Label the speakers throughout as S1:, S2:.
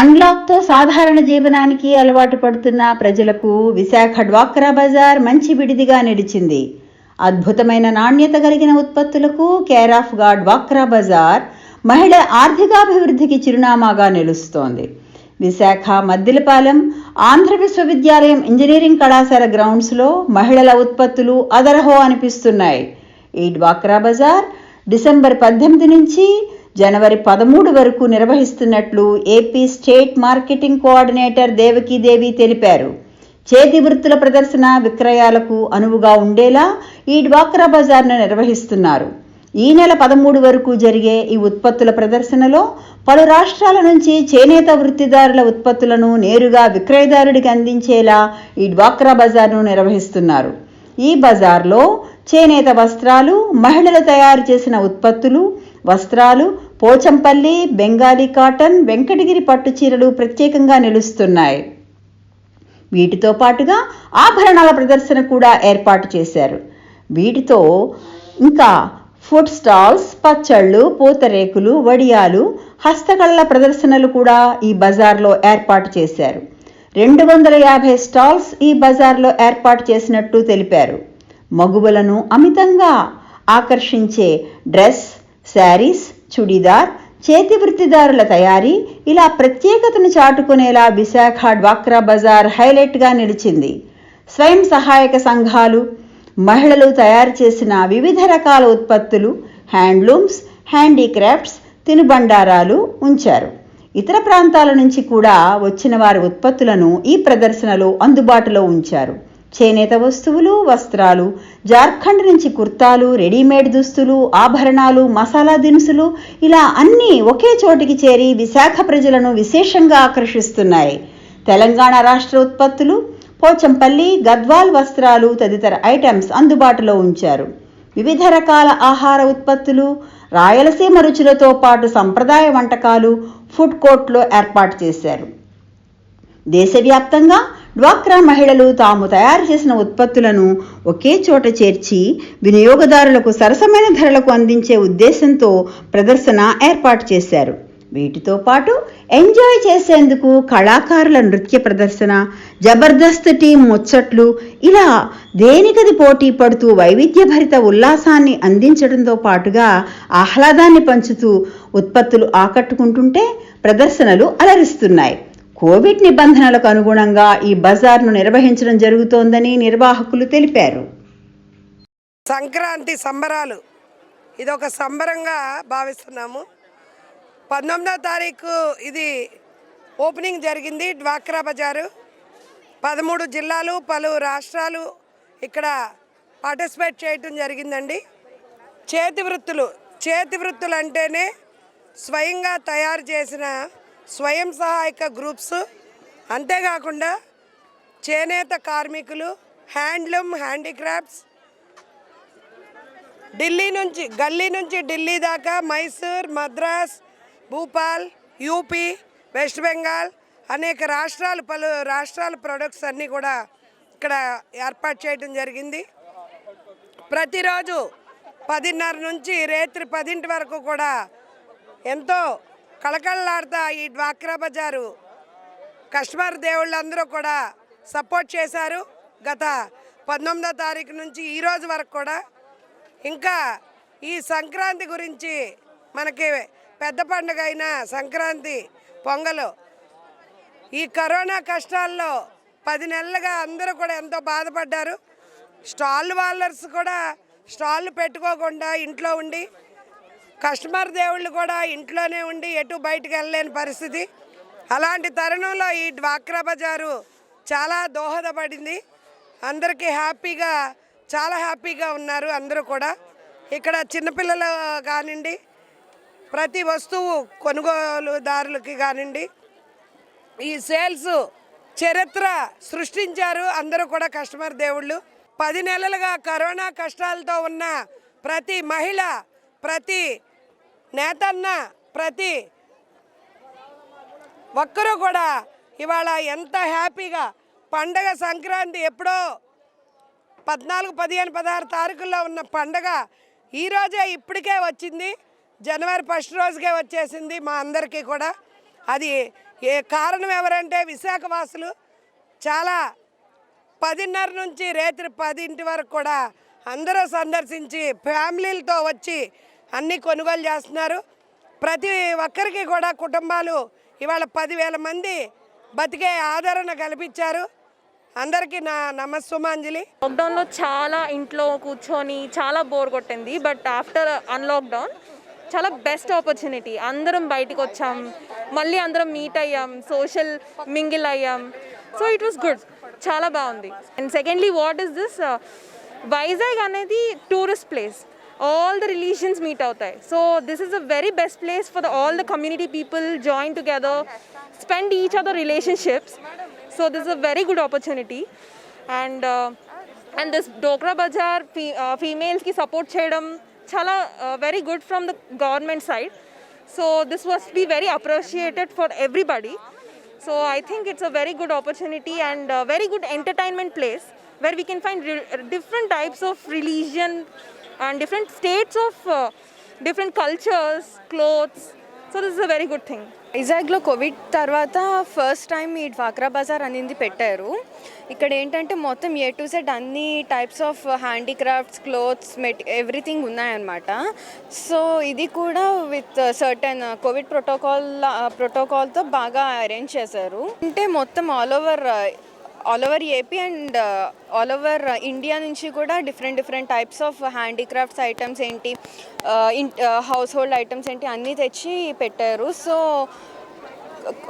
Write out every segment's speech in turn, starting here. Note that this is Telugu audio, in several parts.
S1: అన్లాక్తో సాధారణ జీవనానికి అలవాటు పడుతున్న ప్రజలకు విశాఖ డ్వాక్రా బజార్ మంచి విడిదిగా నిలిచింది. అద్భుతమైన నాణ్యత కలిగిన ఉత్పత్తులకు కేర్గా డ్వాక్రా బజార్ మహిళ ఆర్థికాభివృద్ధికి చిరునామాగా నిలుస్తోంది. విశాఖ మద్దిలపాలెం ఆంధ్ర విశ్వవిద్యాలయం ఇంజనీరింగ్ కళాశాల గ్రౌండ్స్లో మహిళల ఉత్పత్తులు అదరహో అనిపిస్తున్నాయి. ఈ డ్వాక్రా బజార్ డిసెంబర్ పద్దెనిమిది నుంచి జనవరి పదమూడు వరకు నిర్వహిస్తున్నట్లు AP state marketing coordinator Devakidevi తెలిపారు. చేతి వృత్తుల ప్రదర్శన విక్రయాలకు అనువుగా ఉండేలా ఈ డ్వాక్రా బజార్ను నిర్వహిస్తున్నారు. ఈ నెల పదమూడు వరకు జరిగే ఈ ఉత్పత్తుల ప్రదర్శనలో పలు రాష్ట్రాల నుంచి చేనేత వృత్తిదారుల ఉత్పత్తులను నేరుగా విక్రయదారుడికి అందించేలా ఈ డ్వాక్రా బజార్ను నిర్వహిస్తున్నారు. ఈ బజార్లో చేనేత వస్త్రాలు మహిళలు తయారు చేసిన ఉత్పత్తులు వస్త్రాలు పోచంపల్లి బెంగాలీ కాటన్ వెంకటగిరి పట్టు చీరలు ప్రత్యేకంగా నిలుస్తున్నాయి. వీటితో పాటుగా ఆభరణాల ప్రదర్శన కూడా ఏర్పాటు చేశారు. వీటితో ఇంకా ఫుడ్ స్టాల్స్ పచ్చళ్ళు పూతరేకులు వడియాలు హస్తకళల ప్రదర్శనలు కూడా ఈ బజార్లో ఏర్పాటు చేశారు. రెండు వందల యాభై స్టాల్స్ ఈ బజార్లో ఏర్పాటు చేసినట్టు తెలిపారు. మగువలను అమితంగా ఆకర్షించే డ్రెస్ శారీస్ చుడీదార్ చేతి వృత్తిదారుల తయారీ ఇలా ప్రత్యేకతను చాటుకునేలా విశాఖ డ్వాక్రా బజార్ హైలైట్గా నిలిచింది. స్వయం సహాయక సంఘాలు మహిళలు తయారు చేసిన వివిధ రకాల ఉత్పత్తులు హ్యాండ్లూమ్స్ హ్యాండీక్రాఫ్ట్స్ తినుబండారాలు ఉంచారు. ఇతర ప్రాంతాల నుంచి కూడా వచ్చిన వారి ఉత్పత్తులను ఈ ప్రదర్శనలో అందుబాటులో ఉంచారు. చేనేత వస్తువులు వస్త్రాలు జార్ఖండ్ నుంచి కుర్తాలు రెడీమేడ్ దుస్తులు ఆభరణాలు మసాలా దినుసులు ఇలా అన్నీ ఒకే చోటికి చేరి విశాఖ ప్రజలను విశేషంగా ఆకర్షిస్తున్నాయి. తెలంగాణ రాష్ట్ర ఉత్పత్తులు పోచంపల్లి గద్వాల్ వస్త్రాలు తదితర ఐటమ్స్ అందుబాటులో ఉంచారు. వివిధ రకాల ఆహార ఉత్పత్తులు రాయలసీమ రుచులతో పాటు సంప్రదాయ వంటకాలు ఫుడ్ కోర్ట్లో ఏర్పాటు చేశారు. దేశవ్యాప్తంగా డ్వాక్రా మహిళలు తాము తయారు చేసిన ఉత్పత్తులను ఒకే చోట చేర్చి వినియోగదారులకు సరసమైన ధరలకు అందించే ఉద్దేశంతో ప్రదర్శన ఏర్పాటు చేశారు. వీటితో పాటు ఎంజాయ్ చేసేందుకు కళాకారుల నృత్య ప్రదర్శన జబర్దస్త్ టీం ముచ్చట్లు ఇలా దేనికది పోటీ పడుతూ వైవిధ్యభరిత ఉల్లాసాన్ని అందించడంతో పాటుగా ఆహ్లాదాన్ని పంచుతూ ఉత్పత్తులు ఆకట్టుకుంటుంటే ప్రదర్శనలు అలరిస్తున్నాయి. కోవిడ్ నిబంధనలకు అనుగుణంగా ఈ బజార్ను నిర్వహించడం జరుగుతోందని నిర్వాహకులు తెలిపారు.
S2: సంక్రాంతి సంబరాలు. ఇది ఒక సంబరంగా భావిస్తున్నాము. పంతొమ్మిదో తారీఖు ఇది ఓపెనింగ్ జరిగింది డ్వాక్రా బజారు. పదమూడు జిల్లాలు పలు రాష్ట్రాలు ఇక్కడ పార్టిసిపేట్ చేయటం జరిగిందండి. చేతి వృత్తులు చేతి వృత్తులు అంటేనే స్వయంగా తయారు చేసిన స్వయం సహాయక గ్రూప్స్ అంతేకాకుండా చేనేత కార్మికులు హ్యాండ్లూమ్ హ్యాండీక్రాఫ్ట్స్. ఢిల్లీ నుంచి గల్లీ నుంచి ఢిల్లీ దాకా మైసూర్ మద్రాస్ భూపాల్ యూపీ వెస్ట్ బెంగాల్ అనేక రాష్ట్రాలు పలు రాష్ట్రాల ప్రొడక్ట్స్ అన్నీ కూడా ఇక్కడ ఏర్పాటు చేయడం జరిగింది. ప్రతిరోజు పదిన్నర నుంచి రాత్రి పదింటి వరకు కూడా ఎంతో కళకళలాడుతా ఈ డ్వాక్రా బజారు. కస్టమర్ దేవుళ్ళందరూ కూడా సపోర్ట్ చేశారు. గత పంతొమ్మిదో తారీఖు నుంచి ఈ రోజు వరకు కూడా. ఇంకా ఈ సంక్రాంతి గురించి మనకి పెద్ద పండుగ అయిన సంక్రాంతి పొంగలు. ఈ కరోనా కష్టాల్లో పది నెలలుగా అందరూ కూడా ఎంతో బాధపడ్డారు. స్టాల్ వాళ్ళర్స్ కూడా స్టాళ్ళు పెట్టుకోకుండా ఇంట్లో ఉండి కస్టమర్ దేవుళ్ళు కూడా ఇంట్లోనే ఉండి ఎటు బయటకు వెళ్ళలేని పరిస్థితి. అలాంటి తరుణంలో ఈ డ్వాక్రా బజారు చాలా దోహదపడింది. అందరికీ హ్యాపీగా చాలా హ్యాపీగా ఉన్నారు అందరూ కూడా. ఇక్కడ చిన్నపిల్లలు కానివ్వండి ప్రతి వస్తువు కొనుగోలుదారులకి కానివ్వండి ఈ సేల్స్ చరిత్ర సృష్టించారు అందరూ కూడా కస్టమర్ దేవుళ్ళు. పది నెలలుగా కరోనా కష్టాలతో ఉన్న ప్రతి మహిళ ప్రతి నేతన్న ప్రతి ఒక్కరూ కూడా ఇవాళ ఎంత హ్యాపీగా పండగ సంక్రాంతి ఎప్పుడో పద్నాలుగు పదిహేను పదహారు తారీఖుల్లో ఉన్న పండగ ఈరోజే ఇప్పటికే వచ్చింది. జనవరి ఫస్ట్ రోజుకే వచ్చేసింది మా అందరికీ కూడా. అది ఏ కారణం ఎవరంటే విశాఖవాసులు. చాలా పదిన్నర నుంచి రాత్రి పదింటి వరకు కూడా అందరూ సందర్శించి ఫ్యామిలీలతో వచ్చి అన్నీ కొనుగోలు చేస్తున్నారు. ప్రతి ఒక్కరికి కూడా కుటుంబాలు ఇవాళ పదివేల మంది బతికే ఆదరణ కల్పించారు. అందరికీ నా నమస్సుమాంజలి.
S3: లాక్డౌన్లో చాలా ఇంట్లో కూర్చొని చాలా బోర్ కొట్టింది. బట్ ఆఫ్టర్ అన్లాక్డౌన్ చాలా బెస్ట్ ఆపర్చునిటీ అందరం బయటికి వచ్చాం. మళ్ళీ అందరం మీట్ అయ్యాం. సోషల్ మింగిల్ అయ్యాం. సో ఇట్ వాస్ గుడ్ చాలా బాగుంది. And secondly what is this Vizag అనేది tourist place all the religions meet out there. So this is the very best place for the, all the community people join together, spend each other relationships. So this is a very good opportunity. And uh, and this Dokra Bazaar uh, females ki support cheyadam chala uh, very good from the government side. So this must be very appreciated for everybody. So I think it's a very good opportunity and very good entertainment place where we can find different types of religion and different states of uh, different cultures, clothes. So this is a very good
S4: వైజాగ్లో కోవిడ్ తర్వాత ఫస్ట్ టైం ఈ డ్వాక్రా బజార్ అనేది పెట్టారు. ఇక్కడ ఏంటంటే మొత్తం ఏ టు సెట్ అన్ని types of handicrafts clothes mat everything ఉన్నాయన్నమాట. సో ఇది కూడా విత్ సర్టన్ కోవిడ్ ప్రోటోకాల్ ప్రోటోకాల్తో బాగా అరేంజ్ చేశారు. అంటే మొత్తం all over all over AP and all over India నుంచి కూడా different different types of handicrafts items ఏంటి హౌస్ హోల్డ్ ఐటమ్స్ ఏంటి అన్నీ తెచ్చి పెట్టారు. సో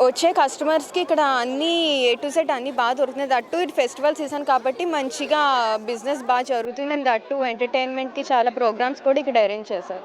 S4: వచ్చే కస్టమర్స్కి ఇక్కడ అన్నీ ఏ టు సెట్ అన్నీ బాగా దొరుకుతున్నాయి. దట్టు ఇది ఫెస్టివల్ సీజన్ కాబట్టి మంచిగా బిజినెస్ బాగా జరుగుతుంది. అండ్ దట్టు ఎంటర్టైన్మెంట్కి చాలా ప్రోగ్రామ్స్ కూడా ఇక్కడ అరేంజ్ చేశారు.